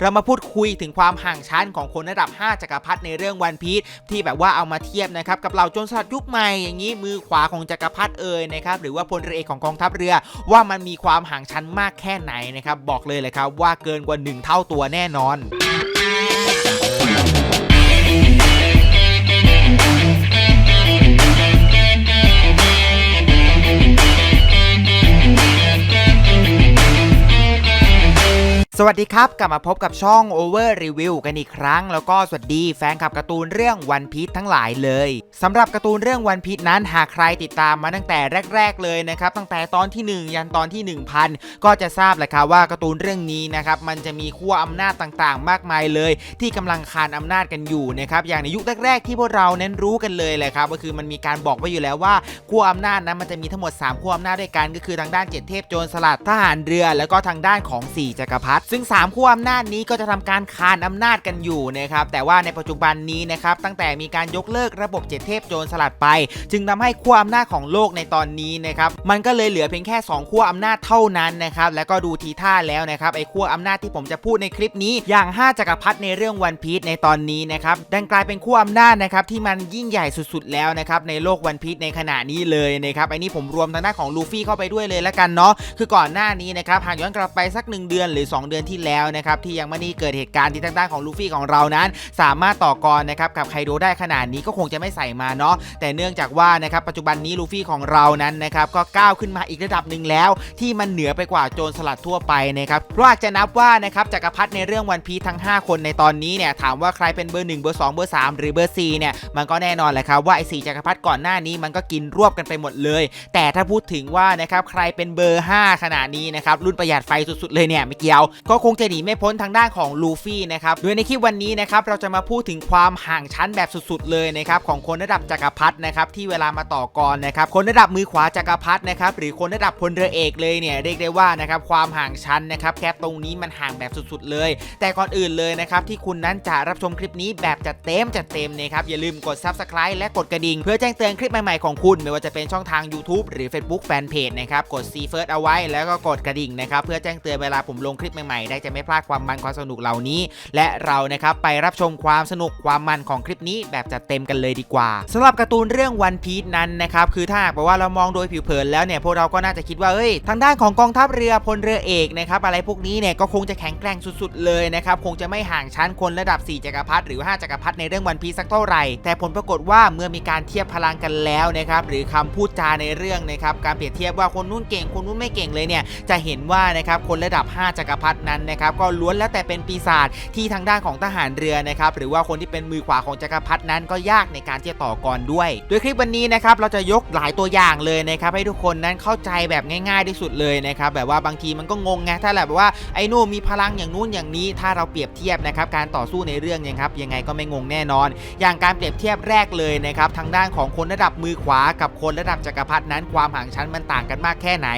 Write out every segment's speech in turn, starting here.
เรามาพูดคุยถึงความห่างชั้นของคนระดับ 5จักรพรรดิในเรื่องวันพีชที่แบบว่าเอามาเทียบนะครับกับเหล่าโจรสลัดยุคใหม่อย่างนี้มือขวาของจักรพรรดิเอ่ยนะครับหรือว่าพลเรือเอกของกองทัพเรือ ว่ามันมีความห่างชั้นมากแค่ไหนนะครับบอกเลยเลยครับว่าเกินกว่า 1 เท่าตัวแน่นอน สวัสดีครับ กลับมาพบกับช่อง Over Review กันอีกครั้ง แล้วก็สวัสดีแฟนคลับการ์ตูนเรื่องวันพี e ทั้งหลายเลยสำหรับการ์ตูนเรื่องวันพี e นั้นหากใครติดตามมาตั้งแต่แรก ๆ เลยนะครับตั้งแต่ตอนที่ 1 ยันตอนที่ 1000 ก็จะทราบแหละครับว่าการ์ตูนเรื่องนี้นะครับมันจะมีขั้วอำนาจต่างๆ มากมายเลย ที่กำลังคานอำนาจกันอยู่นะครับอย่างในยุคแรกๆที่พวกเราเน้นรู้กันเลยแหละครับก็คือมันมีการบอกไว้อยู่แล้วว่าขั้วอำนาจนั้นมันจะมีทั้งหมด3ขั้วอำนาจด้วยกันก็คือทางด้านเจ็ดเทพโจรสลัดทหารเรือ แล้วก็ทางด้านของ4จักรพรรดิซึ่ง 3ขั้วอำนาจนี้ก็จะทำการคานอำนาจกันอยู่นะครับแต่ว่าในปัจจุบันนี้นะครับตั้งแต่มีการยกเลิกระบบเจ็ดเทพโจรสลัดไป จึงทำให้ขั้วอำนาจของโลกในตอนนี้นะครับมันก็เลยเหลือเพียงแค่ 2ขั้วอำนาจเท่านั้นนะครับแล้วก็ดูทีท่าแล้วนะครับไอ้ขั้วอำนาจที่ผมจะพูดในคลิปนี้ อย่าง 5จักรพรรดิในเรื่องวันพีชในตอนนี้นะครับดันกลายเป็นขั้วอำนาจนะครับที่มันยิ่งใหญ่สุดๆ แล้วนะครับในโลกวันพีชในขณะนี้เลยนะครับไอ้นี่ผมรวมทางด้านของลูฟี่เข้าไปด้วยเลยละกันเนาะคือก่อนหน้านี้นะครับหากย้อนกลับไปสัก 1 เดือนหรือ 2 เดือนที่แล้วนะครับที่ยังไม่ได้เกิดเหตุการณ์ที่ทางด้านของลูฟี่ของเรานั้น สามารถต่อกรนะครับกับไคโดได้ขนาดนี้ก็คงจะไม่ใส่มาเนาะแต่เนื่องจากว่านะครับปัจจุบันนี้ลูฟี่ของเรานั้นนะครับก็ก้าวขึ้นมาอีกระดับหนึ่งแล้ว ที่มันเหนือไปกว่าโจรสลัดทั่วไปนะครับเพราะอาจจะนับว่านะครับจักรพรรดิในเรื่องวันพีทั้ง 5 คนในตอนนี้เนี่ยถามว่าใครเป็นเบอร์1เบอร์2เบอร์3หรือเบอร์4เนี่ยมันก็แน่นอนแหละครับว่าไอ้สจักรพรรดิก่อนหน้านี้มันก็กินรวบกันไปหมดเลย แต่ถ้าพูดถึงว่านะครับใครเป็นเบอร์ 5 ขนาดนี้นะครับรุ่นประหยัดไฟสุดๆเลยเนี่ยไม่เกี่ยวก็คงจะหนีไม่พ้นทางด้านของลูฟี่นะครับโดยในคลิปวันนี้นะครับเราจะมาพูดถึงความห่างชั้นแบบสุดๆ เลยนะครับของคนระดับจักรพรรดินะครับที่เวลามาต่อกรนะครับคนระดับมือขวาจักรพรรดินะครับหรือคนระดับพลเรือเอกเลยเนี่ยเรียกได้ว่านะครับความห่างชั้นนะครับแค่ตรงนี้มันห่างแบบสุดๆ เลย แต่ก่อนอื่นเลยนะครับที่คุณนั้นจะรับชมคลิปนี้แบบจัดเต็มจัดเต็มนะครับอย่าลืมกด subscribe และกดกระดิ่ง เพื่อแจ้งเตือนคลิปใหม่ๆของคุณ ไม่ว่าจะเป็นช่องทาง YouTube หรือ Facebook Fanpage นะครับกด See First เอาไว้แล้วก็กดกระดิ่งนะครับเพื่อแจ้งเตือนเวลาผมลงคลิปใหม่ๆได้จะไม่พลาดความมันความสนุกเหล่านี้ และเรานะครับไปรับชมความสนุกความมันของคลิปนี้แบบจัดเต็มกันเลยดีกว่าสำหรับการ์ตูนเรื่องวันพีชนั้นนะครับคือถ้าหากว่าเรามองโดยผิวเผินแล้วเนี่ยพวกเราก็น่าจะคิดว่าเอ้ยทางด้านของกองทัพเรือพลเรือเอกนะครับอะไรพวกนี้เนี่ยก็คงจะแข็งแกร่งสุด ๆ เลยนะครับคงจะไม่ห่างชั้นคนระดับ 4จักรพรรดิหรือ 5จักรพรรดิในเรื่องวันพีสักเท่าไหร่ แต่ผลปรากฏว่าเมื่อมีการเทียบพลังกันแล้วนะครับหรือคำพูดจาในเรื่องนะครับการเปรียบเทียบว่าคนนู้นเก่งคนนู้นไม่เก่งเลยเนี่ยจะเห็นว่านะครับคนระดับ 5จักรพรรดินั้นนะครับก็ล้วนแล้วแต่เป็นปีศาจที่ทางด้านของทหารเรือนะครับหรือว่าคนที่เป็นมือขวาของจักรพรรดินั้นก็ยากในการที่จะต่อกรด้วย โดยคลิปวันนี้นะครับเราจะยกหลายตัวอย่างเลยนะครับให้ทุกคนนั้นเข้าใจแบบง่ายๆที่สุดเลยนะครับแบบว่าบางทีมันก็งงไงถ้าแบบว่าไอ้นู่นมีพลังอย่างนู้นอย่างนี้ ถ้าเราเปรียบเทียบนะครับการต่อสู้ในเรื่องเนี่ยครับยังไงก็ไม่งงแน่นอน อย่างการเปรียบเทียบแรกเลยนะครับทางด้านของคนระดับมือขวากับคนระดับจักรพรรดินั้น ความห่างชั้นมันต่างกันมากแค่ไหน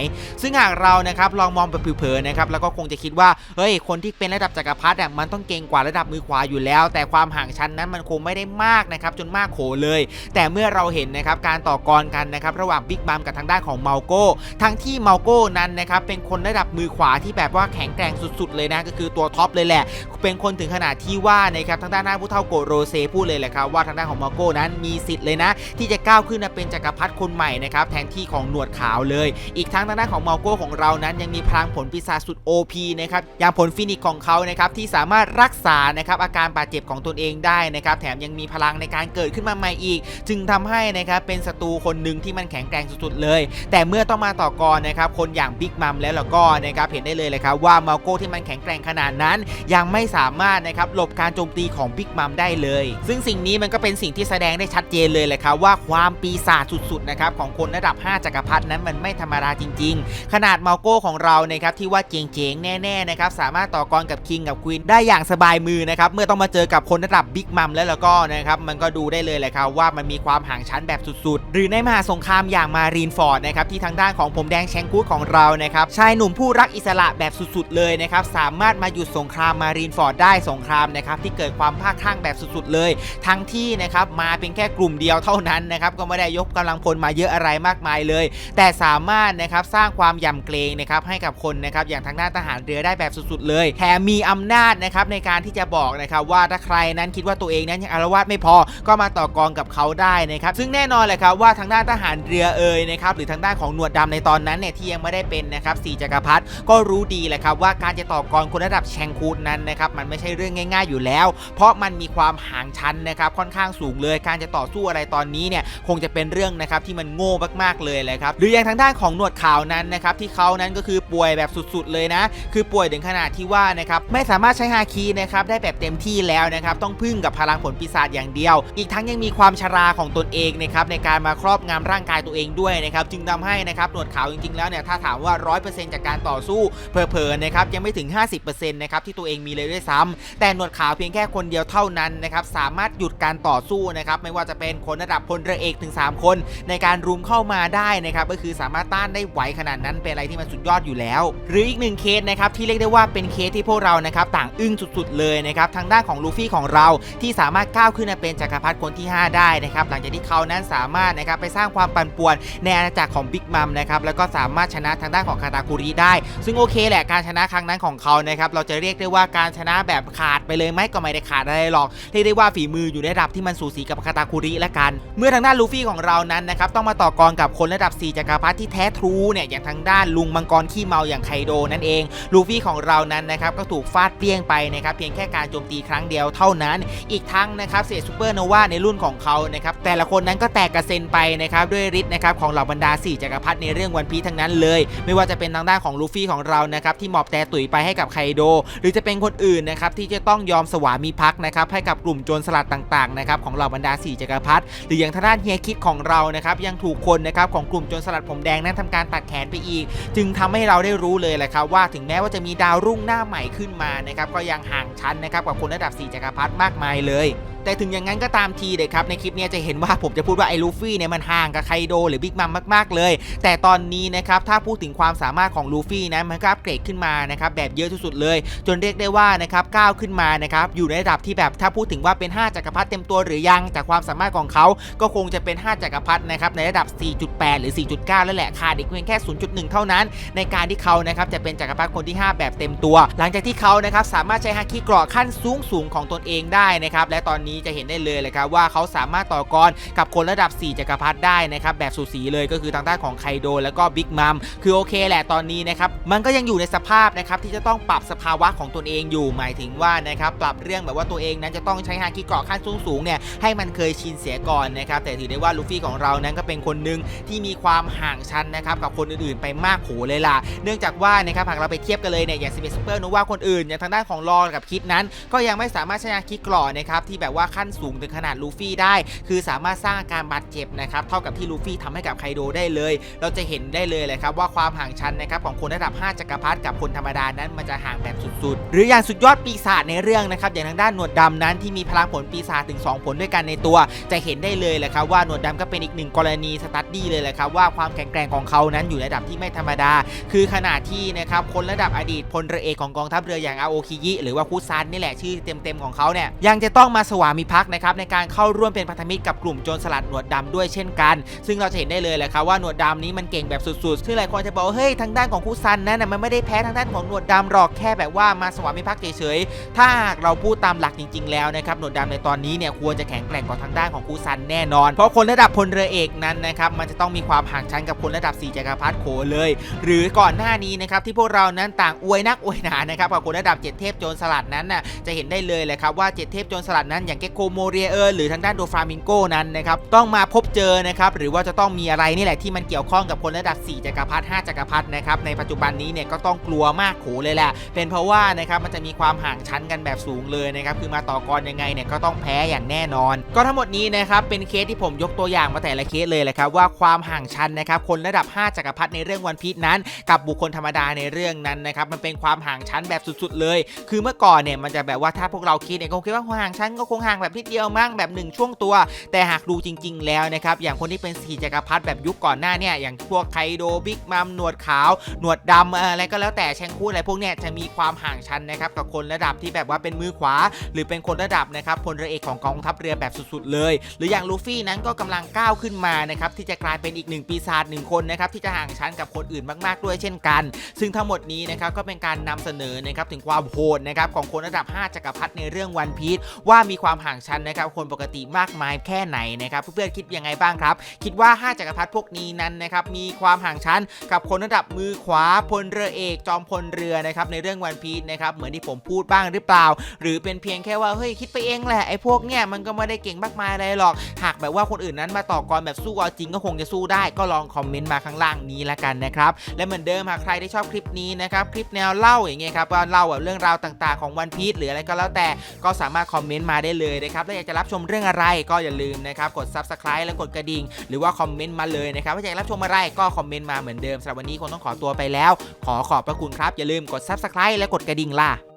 ซึ่งหากเรานะครับลองมองแบบผิวเผินนะครับแล้วก็คงจะคิดว่าเฮ้ยคนที่เป็นระดับจักรพรรดิอะมันต้องเก่งกว่าระดับมือขวาอยู่แล้ว แต่ความห่างชั้นนั้นมันคงไม่ได้มากนะครับจนมากโขเลย แต่เมื่อเราเห็นนะครับการต่อกรกันนะครับระหว่างบิ๊กบัมกับทางด้านของเมาโก้ทั้งที่เมาโก้นั้นนะครับเป็นคนระดับมือขวาที่แบบว่าแข็งแกร่งสุดๆ เลยนะก็คือตัวท็อปเลยแหละ เป็นคนถึงขนาดที่ว่านะครับทางด้านหน้าผู้เท่าโกโรเซพูดเลยแหละครับว่าทางด้านของเมาโก้นั้นมีสิทธิ์เลยนะ ที่จะก้าวขึ้นมาเป็นจักรพรรดิคนใหม่นะครับแทนที่ของหนวดขาวเลย อีกทั้งทางด้านของเมาโก้ของเรานั้นยังมีพลังผลปีศาจสุด OP นะครับอย่างผลฟินิกของเขานะครับที่สามารถรักษานะครับอาการบาดเจ็บของตนเองได้นะครับแถมยังมีพลังในการเกิดขึ้นมาใหม่อีก จึงทำให้นะครับเป็นศัตรูคนหนึ่งที่มันแข็งแกร่งสุดๆเลย แต่เมื่อต้องมาต่อกรนะครับคนอย่างบิ๊กมัมแล้วแล้วก็นะครับเห็นได้เลยเลยครับว่ามาโก้ที่มันแข็งแกร่งขนาดนั้น ยังไม่สามารถนะครับหลบการโจมตีของบิ๊กมัมได้เลย ซึ่งสิ่งนี้มันก็เป็นสิ่งที่แสดงได้ชัดเจนเลยแหละครับว่าความปีศาจสุดๆนะครับของคนระดับ 5จักรพรรดินั้นมันไม่ธรรมดาจริง ๆ ขนาดมาโก้ของเรานะครับที่ว่าเจ๋งๆแน่ๆนะครับสามารถต่อกรกับคิงกับควีนได้อย่างสบายมือนะครับเมื่อต้องมาเจอกับคนระดับบิ๊กมัมแล้วแล้วก็นะครับมันก็ดูได้เลยแหละครับว่ามันมีความห่างชั้นแบบสุดๆ หรือในมหาสงครามอย่างมารีนฟอร์ดนะครับที่ทางด้านของผมแดงแชงกูดของเรานะครับชายหนุ่มผู้รักอิสระแบบสุดๆ เลยนะครับสามารถมาหยุดสงครามมารีนฟอร์ดได้สงครามนะครับที่เกิดความภาคข้างแบบสุดๆ เลย ทั้งที่นะครับมาเป็นแค่กลุ่มเดียวเท่านั้นนะครับก็ไม่ได้ยกกำลังพลมาเยอะอะไรมากมายเลย แต่สามารถนะครับสร้างความยำเกรงนะครับให้กับคนนะครับอย่างทางด้านทหารเรือได้แบบสุดๆ เลยแถมมีอำนาจนะครับในการที่จะบอกนะครับว่าถ้าใครนั้นคิดว่าตัวเองนั้นยังอารวาสไม่พอก็มาต่อกรกับเขาได้นะครับซึ่งแน่นอนแหละครับว่าทางด้านทหารเรือเอ่ยนะครับหรือทางด้านของหนวดดำในตอนนั้นเนี่ยที่ยังไม่ได้เป็นนะครับสี่จักรพรรดิก็รู้ดีแหละครับว่าการจะต่อกรคนระดับแชงคูดนั้นนะครับมันไม่ใช่เรื่องง่าย ๆอยู่แล้ว เพราะมันมีความห่างชั้นนะครับค่อนข้างสูงเลย การจะต่อสู้อะไรตอนนี้เนี่ยคงจะเป็นเรื่องนะครับที่มันโง่มากๆเลยแหละครับหรืออย่างทางด้านของหนวดขาวนั้นนะครับที่เขานั้นก็คือป่วยแบบสุดๆเลยนะ คือป่วยถึงขนาดที่ว่านะครับไม่สามารถใช้ฮาคีนะครับได้แบบเต็มที่แล้วนะครับต้องพึ่งกับพลังผลปีศาจอย่างเดียว อีกทั้งยังมีความชราของตนเองนะครับในการมาครอบงำร่างกายตัวเองด้วยนะครับจึงทำให้นะครับหนวดขาวจริงๆแล้วเนี่ยถ้าถามว่า 100%จากการต่อสู้เผลอๆนะครับยังไม่ถึง 50%นะครับที่ตัวเองมีเลยด้วยซ้ำแต่หนวดขาวเพียงแค่คนเดียวเท่านั้นนะครับสามารถหยุดการต่อสู้นะครับไม่ว่าจะเป็นคนระดับพลเรือเอกถึง 3 คน ในการรุมเข้ามาได้นะครับก็คือสามารถต้านได้ไหวขนาดนั้นเป็นอะไรที่มันสุดยอดอยู่แล้ว หรืออีกหนึ่งเคสนะครับที่เรียกได้ว่าเป็นเคสที่พวกเรานะครับต่างอึ้งสุดๆเลยนะครับทางด้านของลูฟี่ของเราที่สามารถก้าวขึ้นมาเป็นจักรพรรดิคนที่ 5 ได้นะครับหลังจากที่เขานั้นสามารถนะครับไปสร้างความปั่นป่วนในอาณาจักรของบิ๊กมัมนะครับแล้วก็สามารถชนะทางด้านของคาตาคุริได้ ซึ่งโอเคแหละการชนะครั้งนั้นของเขานะครับเราจะเรียกได้ว่าการชนะแบบขาดไปเลยไหมก็ไม่ได้ขาดอะไรหรอกเรียกได้ว่าฝีมืออยู่ในระดับที่มันสูสีกับคาตาคุริละกัน เมื่อทางด้านลูฟี่ของเรานั้นนะครับต้องมาต่อกรกับคนระดับ4จักรพรรดิที่แท้ทรูเนี่ยอย่างทางด้านลุงมังกรขี้เมาอย่างไคโดนั่นเองลูฟี่ของเรานั้นนะครับก็ถูกฟาดเปรี้ยงไปนะครับเพียงแค่การโจมตีครั้งเดียวเท่านั้น อีกทั้งนะครับเศษซูเปอร์โนวาในรุ่นของเขานะครับแต่ละคนนั้นก็แตกกระเซ็นไปนะครับด้วยฤทธิ์นะครับของเหล่าบรรดา4จักรพรรดิในเรื่องวันพีทั้งนั้นเลย ไม่ว่าจะเป็นทางด้านของลูฟี่ของเรานะครับที่หมอบแต่ตุ๋ยไปให้กับไคโด หรือจะเป็นคนอื่นนะครับที่จะต้องยอมสวามีภักดิ์นะครับให้กับกลุ่มโจรสลัดต่างๆนะครับของเหล่าบรรดา4จักรพรรดิหรืออย่างทางด้านเฮียคิดของเรานะครับยังถูกคนนะครับของกลุ่มโจรสลัดผมแดงนั้นทำการตัดแขนไปอีก จึงทำให้เราได้รู้เลยแหละครับว่าถึงแม้ว่าจะมีดาวรุ่งหน้าใหม่ขึ้นมานะครับก็ยังห่างชั้นนะครับกับคนระดับ 4จักรพรรดิมากมายเลย แต่ถึงอย่างนั้นก็ตามทีเลยครับในคลิปนี้จะเห็นว่าผมจะพูดว่าไอ้ลูฟี่เนี่ยมันห่างกับไคโดหรือบิ๊กมัมมากๆเลย แต่ตอนนี้นะครับถ้าพูดถึงความสามารถของลูฟี่นะมันก็อัปเกรดขึ้นมานะครับแบบเยอะที่สุดเลย จนเรียกได้ว่านะครับก้าวขึ้นมานะครับอยู่ในระดับที่แบบถ้าพูดถึงว่าเป็น 5จักรพรรดิเต็มตัวหรือยังจากความสามารถของเขาก็คงจะเป็น 5จักรพรรดินะครับในระดับ 4.8 หรือ 4.9 แล้วแหละขาดอีกเพียงแค่ 0.1 เท่านั้น ในการที่เขานะครับจะเป็นจักรพรรดิคนที่ 5แบบเต็มตัว หลังจากที่เขานะครับสามารถใช้ฮาคิเกราะขั้นสูงสูงของตนเองได้นะครับและตอนนี้จะเห็นได้เลยเลยครับว่าเขาสามารถต่อกรกับคนระดับ 4จักรพรรดิได้นะครับแบบสูสีเลยก็คือทางด้านของไคโดแล้วก็บิ๊กมัมคือโอเคแหละตอนนี้นะครับมันก็ยังอยู่ในสภาพนะครับที่จะต้องปรับสภาวะของตนเองอยู่หมายถึงว่านะครับปรับเรื่องแบบว่าตัวเองนั้นจะต้องใช้ฮาคิเกราะขั้นสูงสูงเนี่ยให้มันเคยชินเสียก่อนนะครับแต่ถือได้ว่าลูฟี่ของเรานั้นก็เป็นคนหนึ่งที่มีความห่างชั้นนะครับกับคนอื่นๆ ไปมากโขเลยล่ะ เนื่องจากว่านะครับหากเราไปเทียบกันเลยเนี่ยอย่าง11ซูเปอร์โนวาคนอื่นอย่างทางด้านของรอกับคิดนั้น ก็ยังไม่สามารถใช้าคิเกราะนะครับที่แบบว่าขั้นสูงถึงขนาดลูฟี่ได้ คือสามารถสร้างอาการบาดเจ็บนะครับเท่ากับที่ลูฟี่ทำให้กับไคโดได้เลย เราจะเห็นได้เลยเลยครับว่าความห่างชั้นนะครับของคนระดับ 5จักรพรรดิกับคนธรรมดานั้นมันจะห่างแบบสุดๆ หรืออย่างสุดยอดปีศาจในเรื่องนะครับอย่างทางด้านหนวดดำนั้นที่มีพลังผลปีศาจถึง 2 ผลด้วยกันในตัว จะเห็นได้เลยแหละครับว่าหนวดดำก็เป็นอีกหนึ่งกรณีสตัดดี้เลยแหละครับว่าความแข็งแกร่งของเขานั้นอยู่ระดับที่ไม่ธรรมดา คือขนาดที่นะครับคนระดับอดีตพลเรือเอกของกองทัพเรืออย่างอาโอคิยิหรือว่าคุซันนี่แหละชื่อเต็มๆของเขาเนี่ยยังจะต้องมาสวามิภักดิ์นะครับในการเข้าร่วมเป็นพันธมิตรกับกลุ่มโจรสลัดหนวดดำด้วยเช่นกัน ซึ่งเราจะเห็นได้เลยแหละครับว่าหนวดดำนี้มันเก่งแบบสุดๆซึ่งหลายคนจะบอกว่าเฮ้ยทางด้านของคุซันนั้นนะมันไม่ได้แพ้ทางด้านของหนวดดำหรอกแค่แบบว่ามาสวามิภักดิ์เฉยๆถ้าหากเราพูดตามหลักจริง ๆ แล้วนะครับหนวดดำในตอนนี้เนี่ยควรจะแข็งแกร่งกว่าทางด้านของคุซันแน่นอน เพราะคนระดับพลเรือเอกนั้นนะครับมันจะต้องมีความห่างชั้นกับคนระดับ4จักรพรรดิโขเลย หรือก่อนหน้านี้นะครับที่พวกเรานั้นต่างอวยนักอวยหนานะครับกับคนระดับ 7 เทพโจรสลัดนั้นน่ะจะเห็นได้เลยแหละครับว่า 7 เทพโจรสลัดนั้นอย่างเกโกโมเรียเออร์หรือทางด้านโดฟามิงโกนั้นนะครับต้องมาพบเจอนะครับหรือว่าจะต้องมีอะไรนี่แหละที่มันเกี่ยวข้องกับคนระดับ 4 จักรพรรดิ5จักรพรรดินะครับในปัจจุบันนี้เนี่ยก็ต้องกลัวมากโขเลยแหละเป็นเพราะว่านะครับมันจะมีความห่างชั้นกันแบบสูงเลยนะครับคือมาต่อกรยังไงเนี่ยก็ต้องแพ้อย่างแน่นอน ก็ทั้งหมดนี้นะครับเป็นเคสที่ผมยกตัวอย่างมาแต่ละเคสเลยแหละครับว่าความห่างชั้นนะครับคนระดับ 5 จักรพรรดิในเรื่องวันพีชนั้น กับบุคคลธรรมดาในเรื่องนั้นนะครับมันเป็นความห่างชั้นแบบสุดๆเลย คือเมื่อก่อนเนี่ยมันจะแบบว่าถ้าพวกเราคิดเนี่ยก็คงคิดว่าห่างชั้นก็คงห่างแบบนิดเดียวมั้งแบบหนึ่งช่วงตัว แต่หากดูจริง ๆ แล้วนะครับอย่างคนที่เป็นสีจักรพรรดิแบบยุคก่อนหน้าเนี่ยอย่างพวกไคโดบิ๊กมัมหนวดขาวหนวดดำอะไรก็แล้วแต่แชงคูอะไรพวกเนี้ยจะมีความห่างชั้นนะครับกับคนระดับที่แบบว่าเป็นมือขวา หรือเป็นคนระดับนะครับพลเรือเอกของกองทัพเรือแบบสุดๆเลย หรืออย่างลูฟี่นั้นก็กำลังก้าวขึ้นมานะครับที่จะกลายเป็นอีกหนึ่งปีศาจหนึ่งคนนะครับที่จะห่างชั้นกับคนอื่นมากๆด้วยเช่นกัน ซึ่งทั้งหมดนี้นะครับก็เป็นการนำเสนอนะครับถึงความโหดนะครับของคนระดับ 5จักรพรรดิในเรื่องวันพีชว่ามีความห่างชั้นนะครับคนปกติมากมายแค่ไหนนะครับเพื่อนๆคิดยังไงบ้างครับ คิดว่า 5จักรพรรดิพวกนี้นั้นนะครับมีความห่างชั้นกับคนระดับมือขวาพลเรือเอก จอมพลเรือนะครับในเรื่องวันพีชนะครับเหมือนที่ผมพูดบ้างหรือเปล่า หรือเป็นเพียงแค่ว่าเฮ้ยคิดไปเองแหละไอ้พวกเนี่ยมันก็ไม่ได้เก่งมากมายอะไรหรอก หากแบบว่าคนอื่นนั้นมาต่อกรแบบสู้เอาจริงก็คงจะสู้ได้ ก็ลองคอมเมนต์มาข้างล่างนี้ละกันนะครับและเหมือนเดิมหากใครที่ชอบคลิปนี้นะครับคลิปแนวเล่าอย่างเงี้ยครับว่าเล่าแบบเรื่องราวต่างๆของวันพีชหรืออะไรก็แล้วแต่ก็สามารถคอมเมนต์มาได้เลยนะครับและอยากจะรับชมเรื่องอะไรก็อย่าลืมนะครับกด subscribe และกดกระดิ่ง หรือว่าคอมเมนต์มาเลยนะครับว่าอยากรับชมอะไรก็คอมเมนต์มาเหมือนเดิมสำหรับวันนี้คงต้องขอตัวไปแล้ว ขอขอบพระคุณครับอย่าลืมกด subscribe และกดกระดิ่งล่ะ